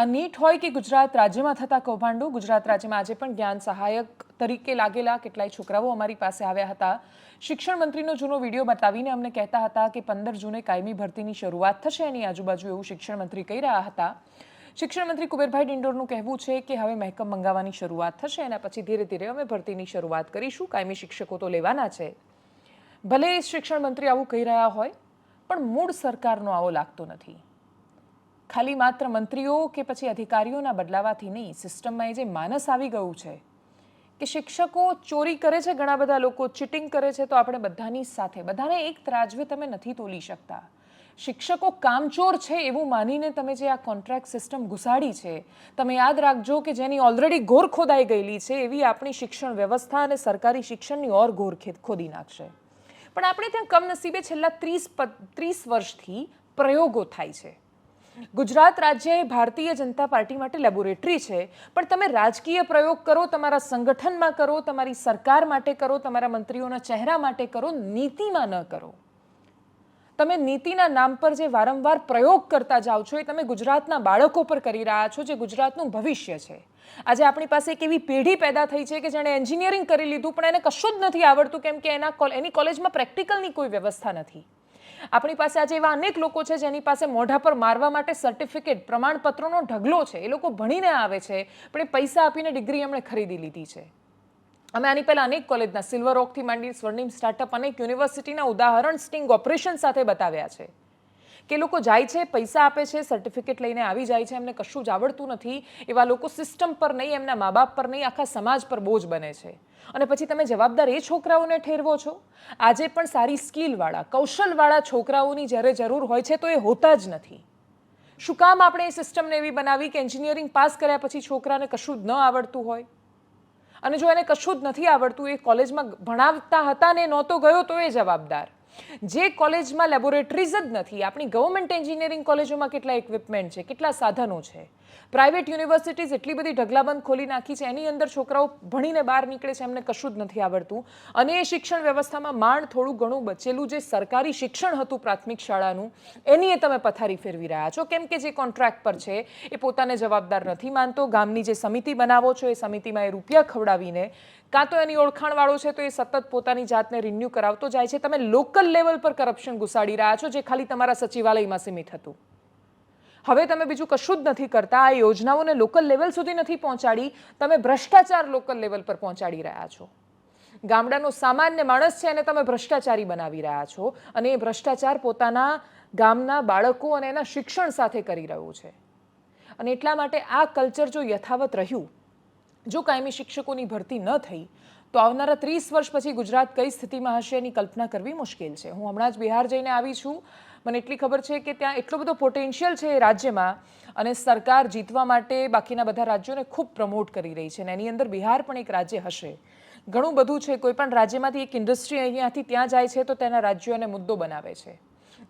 આ નીટ હોય કે ગુજરાત રાજ્યમાં થતા કૌભાંડો? ગુજરાત રાજ્યમાં આજે પણ જ્ઞાન સહાયક તરીકે લાગેલા કેટલાય છોકરાઓ અમારી પાસે આવ્યા હતા. શિક્ષણ મંત્રીનો જૂનો વીડિયો બતાવીને અમને કહેતા હતા કે પંદર જૂને કાયમી ભરતીની શરૂઆત થશે એની આજુબાજુ એવું શિક્ષણ મંત્રી કહી રહ્યા હતા. શિક્ષણ મંત્રી કુબેરભાઈ ડિંડોરનું કહેવું છે કે હવે મહેકમ મંગાવવાની શરૂઆત થશે એના પછી ધીરે ધીરે અમે ભરતીની શરૂઆત કરીશું. કાયમી શિક્ષકો તો લેવાના છે. ભલે શિક્ષણ મંત્રી આવું કહી રહ્યા હોય, પણ મૂળ સરકારનો આવો લાગતો નથી. ખાલી માત્ર મંત્રીઓ કે પછી અધિકારીઓના બદલાવાથી નહીં, સિસ્ટમમાં એ જે માનસ આવી ગયું છે કે શિક્ષકો ચોરી કરે છે, ઘણા બધા લોકો ચીટિંગ કરે છે, તો આપણે બધાની સાથે, બધાને એક ત્રાજવે તમે નથી તોલી શકતા. શિક્ષકો કામચોર છે એવું માનીને તમે જે આ કોન્ટ્રાક્ટ સિસ્ટમ ઘુસાડી છે, તમે યાદ રાખજો કે જેની ઓલરેડી ઘોર ખોદાઈ ગયેલી છે, એવી આપણી શિક્ષણ વ્યવસ્થા અને સરકારી શિક્ષણની ઓર ઘોર ખોદી નાખશે. પણ આપણે ત્યાં કમનસીબે છેલ્લા ત્રીસ ત્રીસ વર્ષથી પ્રયોગો થાય છે. ગુજરાત રાજ્ય એ ભારતીય જનતા પાર્ટી માટે લેબોરેટરી છે. પણ તમે રાજકીય પ્રયોગ કરો, તમારા સંગઠનમાં કરો, તમારી સરકાર માટે કરો, તમારા મંત્રીઓના ચહેરા માટે કરો, નીતિમાં ન કરો. તમે નીતિના નામ પર જે વારંવાર પ્રયોગ કરતા જાઓ છો એ તમે ગુજરાતના બાળકો પર કરી રહ્યા છો, જે ગુજરાતનું ભવિષ્ય છે. આજે આપણી પાસે એક એવી પેઢી પેદા થઈ છે કે જેણે એન્જિનિયરિંગ કરી લીધું, પણ એને કશું જ નથી આવડતું, કેમ કે એના એની કોલેજમાં પ્રેક્ટિકલની કોઈ વ્યવસ્થા નથી. આપણી પાસે આજે એવા અનેક લોકો છે જેની પાસે મોઢા પર મારવા માટે સર્ટિફિકેટ પ્રમાણપત્રોનો ઢગલો છે. એ લોકો ભણીને આવે છે, પણ એ પૈસા આપીને ડિગ્રી એમણે ખરીદી લીધી છે. અમે આની પહેલાં અનેક કોલેજના સિલ્વર ઓકથી માંડી સ્વર્ણિમ સ્ટાર્ટઅપ અનેક યુનિવર્સિટીના ઉદાહરણ સ્ટિંગ ઓપરેશન સાથે બતાવ્યા છે. કે લોકો જાય છે, પૈસા આપે છે સર્ટિફિકેટ લઈને આવી જાય છે, એમને કશું જ આવડતું નથી, એવા લોકો સિસ્ટમ પર નહીં, એમના મા બાપ પર નહીં, આખા સમાજ પર બોજ બને છે. અને પછી તમે જવાબદાર એ છોકરાઓને ઠેરવો છો. આજે પણ સારી સ્કિલવાળા કૌશલવાળા છોકરાઓની જ્યારે જરૂર હોય છે તો એ હોતા જ નથી. શું કામ આપણે એ સિસ્ટમને એવી બનાવી કે એન્જિનિયરિંગ પાસ કર્યા પછી છોકરાને કશું જ ન આવડતું હોય? અને જો એને કશું જ નથી આવડતું, એ કોલેજમાં ભણાવતા હતા ને નહોતો ગયો તો એ જવાબદાર. જે કોલેજમાં લેબોરેટરીઝ જ નથી, આપણી ગવર્મેન્ટ એન્જિનિયરિંગ કોલેજોમાં કેટલા ઇક્વિપમેન્ટ છે, કેટલા સાધનો છે પ્રાઇવેટ યુનિવર્સિટીઝ એટલી બધી ઢગલાબંધ ખોલી નાખી છે, એની અંદર છોકરાઓ ભણીને બહાર નીકળે છે, એમને કશું જ નથી આવડતું. અને એ શિક્ષણ વ્યવસ્થામાં માંડ થોડું ઘણું બચેલું જે સરકારી શિક્ષણ હતું પ્રાથમિક શાળાનું, એની એ તમે પથારી ફેરવી રહ્યા છો. કેમ કે જે કોન્ટ્રાક્ટ પર છે, એ પોતાને જવાબદાર નથી માનતો. ગામની જે સમિતિ બનાવો છો, એ સમિતિમાં એ રૂપિયા ખવડાવીને, કાં તો એની ઓળખાણવાળો છે, તો એ સતત પોતાની જાતને રિન્યૂ કરાવતો જાય છે. તમે લોકલ લેવલ પર કરપ્શન ઘુસાડી રહ્યા છો, જે ખાલી તમારા સચિવાલયમાં સીમિત હતું. હવે તમે બીજું કશું જ નથી કરતા, આ યોજનાઓને લોકલ લેવલ સુધી નથી પહોંચાડી, તમે ભ્રષ્ટાચાર લોકલ લેવલ પર પહોંચાડી રહ્યા છો. ગામડાનો સામાન્ય માણસ છે એને તમે ભ્રષ્ટાચારી બનાવી રહ્યા છો અને એ ભ્રષ્ટાચાર પોતાના ગામના બાળકો અને એના શિક્ષણ સાથે કરી રહ્યું છે. અને એટલા માટે આ કલ્ચર જો યથાવત રહ્યું, જો કાયમી શિક્ષકોની ભરતી ન થઈ તો આવનારા ત્રીસ વર્ષ પછી ગુજરાત કઈ સ્થિતિમાં હશે એની કલ્પના કરવી મુશ્કેલ છે. હું હમણાં જ બિહાર જઈને આવી છું. મને એટલી ખબર છે કે ત્યાં એટલો બધો પોટેન્શિયલ છે રાજ્યમાં અને સરકાર જીતવા માટે બાકીના બધા રાજ્યોને ખૂબ પ્રમોટ કરી રહી છે અને એની અંદર બિહાર પણ એક રાજ્ય હશે. ઘણું બધું છે. કોઈ પણ રાજ્યમાંથી એક ઇન્ડસ્ટ્રી અહીંયાથી ત્યાં જાય છે તો તેના રાજ્યોને મુદ્દો બનાવે છે.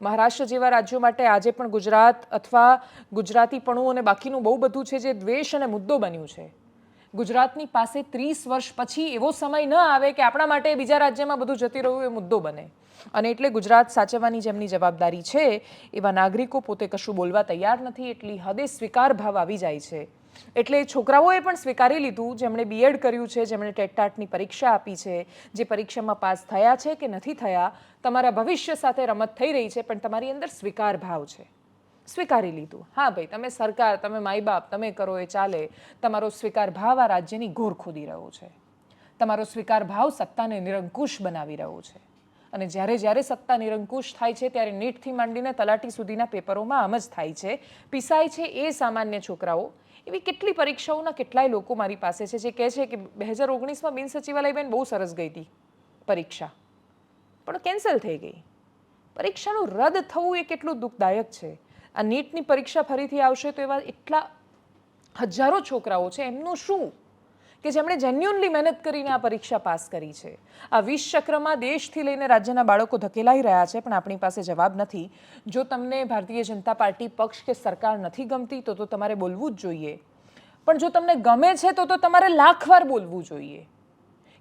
મહારાષ્ટ્ર જેવા રાજ્યો માટે આજે પણ ગુજરાત અથવા ગુજરાતીપણું અને બાકીનું બહુ બધું છે જે દ્વેષ અને મુદ્દો બન્યું છે. ગુજરાતની પાસે ત્રીસ વર્ષ પછી એવો સમય ન આવે કે આપણા માટે બીજા રાજ્યમાં બધું જતી રહ્યું એ મુદ્દો બને. અને એટલે ગુજરાત સાચવવાની જેમની જવાબદારી છે, એવા નાગરિકો પોતે કશું બોલવા તૈયાર નથી, એટલી હદે સ્વીકાર ભાવ આવી જાય છે. એટલે છોકરાઓએ પણ સ્વીકારી લીધું, જેમણે બીએડ કર્યું છે, જેમણે ટેટટાટની પરીક્ષા આપી છે, જે પરીક્ષામાં પાસ થયા છે કે નથી થયા, તમારા ભવિષ્ય સાથે રમત થઈ રહી છે, પણ તમારી અંદર સ્વીકાર ભાવ છે. સ્વીકારી લીધું. હા ભાઈ, તમે સરકાર, તમે માઈ બાપ તમે કરો એ ચાલે, તમારો સ્વીકાર ભાવ આ રાજ્યની ઘોર ખોદી રહ્યો છે. તમારો સ્વીકાર ભાવ સત્તાને નિરંકુશ બનાવી રહ્યો છે. અને જ્યારે જ્યારે સત્તા નિરંકુશ થાય છે, ત્યારે નીટથી માંડીને તલાટી સુધીના પેપરોમાં આમ જ થાય છે. પીસાય છે એ સામાન્ય છોકરાઓ. એવી કેટલી પરીક્ષાઓના કેટલાય લોકો મારી પાસે છે જે કહે છે કે બે હજાર ઓગણીસમાં બિન સચિવાલય બેન બહુ સરસ ગઈ હતી પરીક્ષા. પણ કેન્સલ થઈ ગઈ. પરીક્ષાનું રદ થવું એ કેટલું દુઃખદાયક છે. આ નીટની પરીક્ષા ફરીથી આવશે તો એવા એટલા હજારો છોકરાઓ છે, એમનું શું? કે જેમણે જેન્યુનલી મહેનત કરીને આ પરીક્ષા પાસ કરી છે. આ વીસ ચક્રમાં દેશથી લઈને રાજ્યના બાળકો ધકેલાઈ રહ્યા છે, પણ આપણી પાસે જવાબ નથી. જો તમને ભારતીય જનતા પાર્ટી પક્ષ કે સરકાર નથી ગમતી, તો તો તમારે બોલવું જ જોઈએ. પણ જો તમને ગમે છે, તો તો તમારે લાખ વાર બોલવું જોઈએ.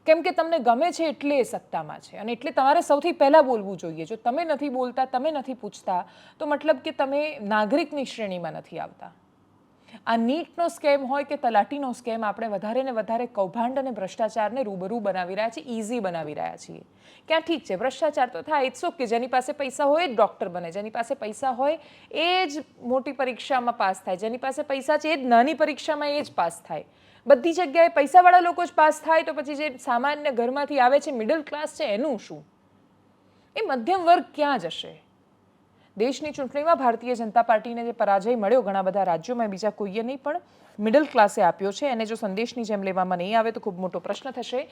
કેમ કે તમને ગમે છે એટલે એ સત્તામાં છે. અને એટલે તમારે સૌથી પહેલાં બોલવું જોઈએ. જો તમે નથી બોલતા, તમે નથી પૂછતા, તો મતલબ કે તમે નાગરિકની શ્રેણીમાં નથી આવતા. આ નીટનો સ્કેમ હોય કે તલાટીનો સ્કેમ, આપણે વધારે ને વધારે કૌભાંડ અને ભ્રષ્ટાચારને રૂબરૂ બનાવી રહ્યા છીએ ઇઝી બનાવી રહ્યા છીએ. ક્યાં ઠીક છે, ભ્રષ્ટાચાર તો થાય ઇટ્સ ઓકે જેની પાસે પૈસા હોય જ ડૉક્ટર બને, જેની પાસે પૈસા હોય એ જ મોટી પરીક્ષામાં પાસ થાય, જેની પાસે પૈસા છે એ જ નાની પરીક્ષામાં એ જ પાસ થાય. બધી જગ્યાએ પૈસાવાળા લોકો જ પાસ થાય તો પછી જે સામાન્ય ઘરમાંથી આવે છે મિડલ ક્લાસ છે, એનું શું? એ મધ્યમ વર્ગ ક્યાં જશે? દેશની ચૂંટણીમાં ભારતીય જનતા પાર્ટીને જે પરાજય મળ્યો, ઘણા બધા રાજ્યોમાં, બીજા કોઈએ નહીં, પણ મિડલ ક્લાસે આપ્યો છે. એને જો સંદેશની જેમ લેવામાં નહીં આવે, તો ખૂબ મોટો પ્રશ્ન થશે.